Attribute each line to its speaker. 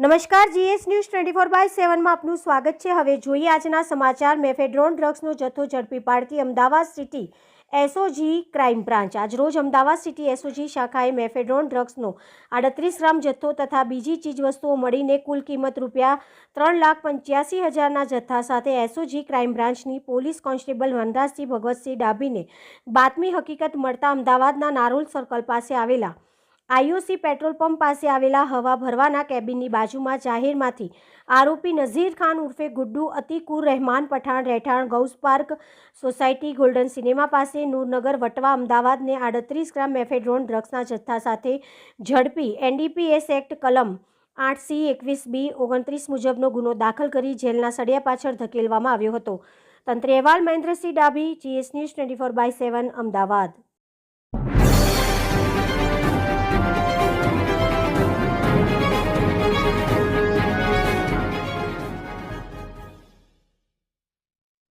Speaker 1: નમસ્કાર, GS news twenty four by સેવનમાં આપનું સ્વાગત છે. હવે જોઈએ આજના સમાચાર. મેફેડ્રોન ડ્રગ્સનો જથ્થો ઝડપી પાડતી Ahmedabad city SOG crime branch. આજરોજ અમદાવાદ સિટી એસઓજી શાખાએ મેફેડ્રોન ડ્રગ્સનો આડત્રીસ ગ્રામ જથ્થો તથા બીજી ચીજવસ્તુઓ મળીને કુલ કિંમત રૂપિયા ત્રણ લાખ પંચ્યાસી હજારના જથ્થા સાથે એસઓજી ક્રાઇમ બ્રાન્ચની પોલીસ કોન્સ્ટેબલ વનરાજસિંહ ભગવતસિંહ ડાભીને બાતમી હકીકત મળતા અમદાવાદના નારોલ સર્કલ પાસે આવેલા આઈઓસી પેટ્રોલ પંપ પાસે આવેલા હવા ભરવાના કેબિનની બાજુમાં જાહેરમાંથી આરોપી નઝીર ખાન ઉર્ફે ગુડ્ડુ અતિકુર રહેમાન પઠાણ રહેઠાણ Gaus park society golden cinema પાસે નૂરનગર વટવા અમદાવાદને આડત્રીસ ગ્રામ મેફેડ્રોન ડ્રગ્સના જથ્થા સાથે ઝડપી એનડીપીએસ એક્ટ કલમ આઠ સી એકવીસ બી ઓગણત્રીસ મુજબનો ગુનો દાખલ કરી જેલના સળિયા પાછળ ધકેલવામાં આવ્યો હતો. તંત્રી અહેવાલ Mahendrasinh Dabhi, GS news twenty four by seven, Ahmedabad.